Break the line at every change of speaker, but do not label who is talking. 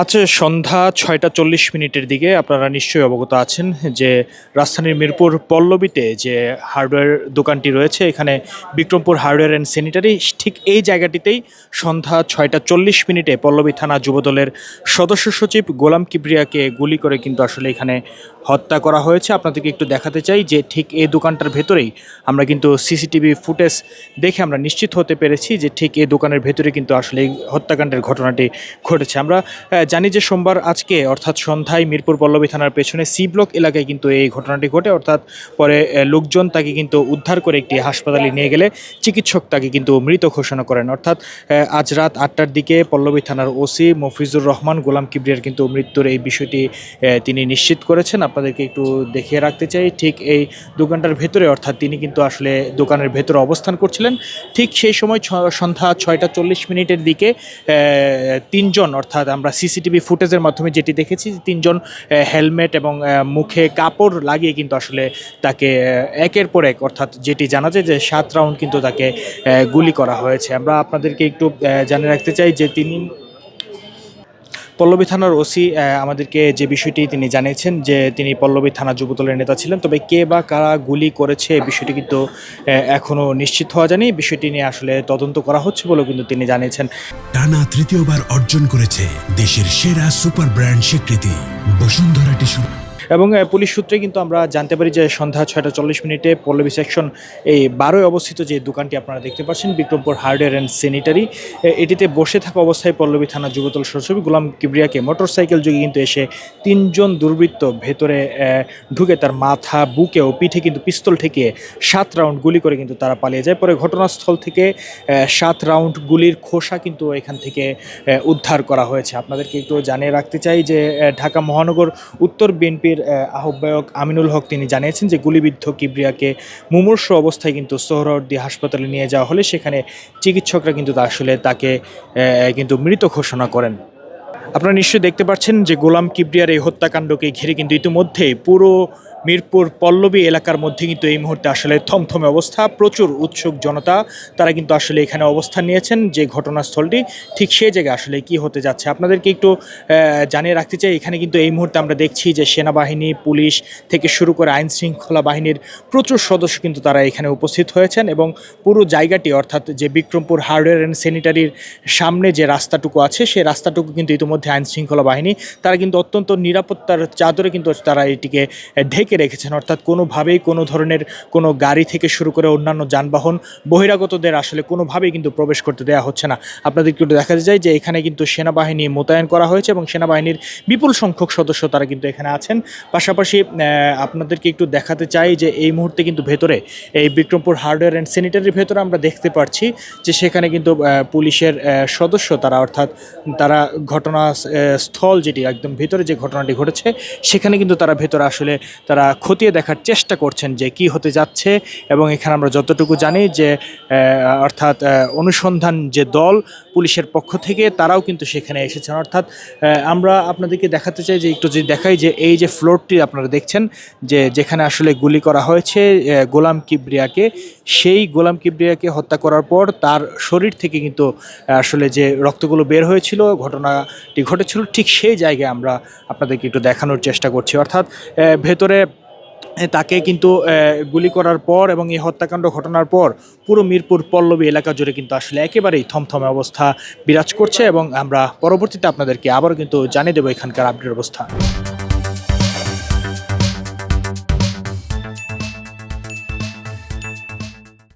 আজ সন্ধ্যা ছয়টা চল্লিশ মিনিটের দিকে। আপনারা নিশ্চয়ই অবগত আছেন যে রাজধানীর মিরপুর পল্লবীতে যে হার্ডওয়্যার দোকানটি রয়েছে, এখানে বিক্রমপুর হার্ডওয়্যার অ্যান্ড স্যানিটারি, ঠিক এই জায়গাটিতেই সন্ধ্যা ছয়টা চল্লিশ মিনিটে পল্লবী থানা যুবদলের সদস্য সচিব গোলাম কিবরিয়াকে গুলি করে কিন্তু আসলে এখানে হত্যা করা হয়েছে। আপনাদেরকে একটু দেখাতে চাই যে ঠিক এই দোকানটার ভেতরেই আমরা কিন্তু সিসিটিভি ফুটেজ দেখে আমরা নিশ্চিত হতে পেরেছি যে ঠিক এই দোকানের ভেতরে কিন্তু আসলে এই হত্যাকাণ্ডের ঘটনাটি ঘটেছে। আমরা জানি যে সোমবার আজকে, অর্থাৎ সন্ধ্যায় মিরপুর পল্লবী থানার পেছনে সি ব্লক এলাকায় কিন্তু এই ঘটনাটি ঘটে, অর্থাৎ পরে লোকজন তাকে কিন্তু উদ্ধার করে একটি হাসপাতালে নিয়ে গেলে চিকিৎসক তাকে কিন্তু মৃত ঘোষণা করেন। অর্থাৎ আজ রাত আটটার দিকে পল্লবী থানার ওসি মফিজুর রহমান, গোলাম কিবরিয়ার কিন্তু মৃত্যুর এই বিষয়টি তিনি নিশ্চিত করেছেন। আপনাদেরকে একটু দেখিয়ে রাখতে চাই, ঠিক এই দোকানটার ভেতরে, অর্থাৎ তিনি কিন্তু আসলে দোকানের ভেতরে অবস্থান করছিলেন। ঠিক সেই সময় সন্ধ্যা ছয়টা চল্লিশ মিনিটের দিকে তিনজন, অর্থাৎ আমরা সিসিটিভি ফুটেজের মাধ্যমে যেটি দেখেছি তিনজন হেলমেট এবং মুখে কাপড় লাগিয়ে কিন্তু আসলে তাকে একের পর এক অর্থাৎ যেটি জানা যায় যে সাত রাউন্ড কিন্তু তাকে গুলি করা হয়েছে। আমরা আপনাদেরকে একটু জানিয়ে রাখতে চাই যে তিনি পল্লবী থানার ওসি আমাদেরকে যে বিষয়টি তিনি জানিয়েছেন যে তিনি পল্লবী থানা যুবদলের নেতা ছিলেন, তবে কে বা কারা গুলি করেছে বিষয়টি কিন্তু এখনও এখনও নিশ্চিত হওয়া যায়নি। বিষয়টি নিয়ে আসলে তদন্ত করা হচ্ছে বলেও কিন্তু তিনি জানিয়েছেন।
টানা তৃতীয়বার অর্জন করেছে দেশের সেরা সুপার ব্র্যান্ড স্বীকৃতি। বসুন্ধরা টিস্যু
এবং পুলিশ সূত্রে কিন্তু আমরা জানতে পারি যে সন্ধ্যা ছয়টা চল্লিশ মিনিটে পল্লবী সেকশন এই বারোয় অবস্থিত যে দোকানটি আপনারা দেখতে পাচ্ছেন, বিক্রমপুর হার্ডওয়্যার অ্যান্ড স্যানিটারি এটিতে বসে থাকা অবস্থায় পল্লবী থানা যুবদল সরসবী গোলাম কিবরিয়াকে মোটরসাইকেল যোগে কিন্তু এসে তিনজন দুর্বৃত্ত ভেতরে ঢুকে তার মাথা, বুকে ও পিঠে কিন্তু পিস্তল থেকে সাত রাউন্ড গুলি করে কিন্তু তারা পালিয়ে যায়। পরে ঘটনাস্থল থেকে সাত রাউন্ড গুলির খোসা কিন্তু এখান থেকে উদ্ধার করা হয়েছে। আপনাদেরকে একটু জানিয়ে রাখতে চাই যে ঢাকা মহানগর উত্তর বিএনপির আহ্বায়ক আমিনুল হক তিনি জানিয়েছেন যে গুলিবিদ্ধ কিবরিয়াকে মুমূর্ষ অবস্থায় কিন্তু সোহরাওয়ার্দী হাসপাতালে নিয়ে যাওয়া হলে সেখানে চিকিৎসকরা কিন্তু আসলে তাকে কিন্তু মৃত ঘোষণা করেন। আপনারা নিশ্চয়ই দেখতে পাচ্ছেন যে গোলাম কিবরিয়ার এই হত্যাকাণ্ডকে ঘিরে কিন্তু ইতিমধ্যেই পুরো মিরপুর পল্লবী এলাকার মধ্যে কিন্তু এই মুহূর্তে আসলে থমথমে অবস্থা, প্রচুর উৎসুক জনতা। তারা কিন্তু আসলে এখানে অবস্থান নিয়েছেন, যে ঘটনাস্থলটি ঠিক সেই জায়গায় আসলে কি হতে যাচ্ছে। আপনাদেরকে একটু জানিয়ে রাখতে চাই, এখানে কিন্তু এই মুহূর্তে আমরা দেখছি যে সেনাবাহিনী, পুলিশ থেকে শুরু করে আইন শৃঙ্খলা বাহিনীর প্রচুর সদস্য কিন্তু তারা এখানে উপস্থিত হয়েছেন এবং পুরো জায়গাটি, অর্থাৎ যে বিক্রমপুর হার্ডওয়্যার অ্যান্ড স্যানিটারির সামনে যে রাস্তাটুকু আছে সেই রাস্তাটুকু কিন্তু ইতিমধ্যে আইন শৃঙ্খলা বাহিনী, তারা কিন্তু অত্যন্ত নিরাপত্তার চাদরে কিন্তু তারা এটিকে ঢেকে রেখেছেন। অর্থাৎ কোনোভাবেই কোনো ধরনের কোনো গাড়ি থেকে শুরু করে অন্যান্য যানবাহন বহিরাগতদের আসলে কোনোভাবেই কিন্তু প্রবেশ করতে দেওয়া হচ্ছে না। আপনাদেরকে একটু দেখাতে যায় যে এখানে কিন্তু সেনাবাহিনী মোতায়েন করা হয়েছে এবং সেনাবাহিনীর বিপুল সংখ্যক সদস্য তারা কিন্তু এখানে আছেন। পাশাপাশি আপনাদেরকে একটু দেখাতে চাই যে এই মুহূর্তে কিন্তু ভেতরে, এই বিক্রমপুর হার্ডওয়্যার অ্যান্ড স্যানিটারির ভেতরে আমরা দেখতে পাচ্ছি যে সেখানে কিন্তু পুলিশের সদস্য তারা অর্থাৎ তারা ঘটনা স্থল যেটি একদম ভেতরে যে ঘটনাটি ঘটেছে, সেখানে কিন্তু তারা ভেতরে আসলে তারা খতিয়ে দেখার চেষ্টা করছেন যে কি হতে যাচ্ছে এবং এখানে আমরা যতটুকু জানি যে অর্থাৎ অনুসন্ধান যে দল পুলিশের পক্ষ থেকে, তারাও কিন্তু সেখানে এসেছেন। অর্থাৎ আমরা আপনাদেরকে দেখাতে চাই যে, একটু যদি দেখাই যে, এই যে ফ্লোরটি আপনারা দেখছেন, যে যেখানে আসলে গুলি করা হয়েছে গোলাম কিবরিয়াকে, সেই গোলাম কিবরিয়াকে হত্যা করার পর তার শরীর থেকে কিন্তু আসলে যে রক্তগুলো বের হয়েছিল, ঘটনাটি ঘটেছিল, ঠিক সেই জায়গায় আমরা আপনাদেরকে একটু দেখানোর চেষ্টা করছি। অর্থাৎ ভেতরে তাকে কিন্তু গুলি করার পর এবং এই হত্যাকাণ্ড ঘটনার পর পুরো মিরপুর পল্লবী এলাকা জুড়ে কিন্তু আসলে একেবারেই থমথমে অবস্থা বিরাজ করছে এবং আমরা পরবর্তীতে আপনাদেরকে আবার কিন্তু জানিয়ে দেবো এখানকার আপডেট অবস্থা।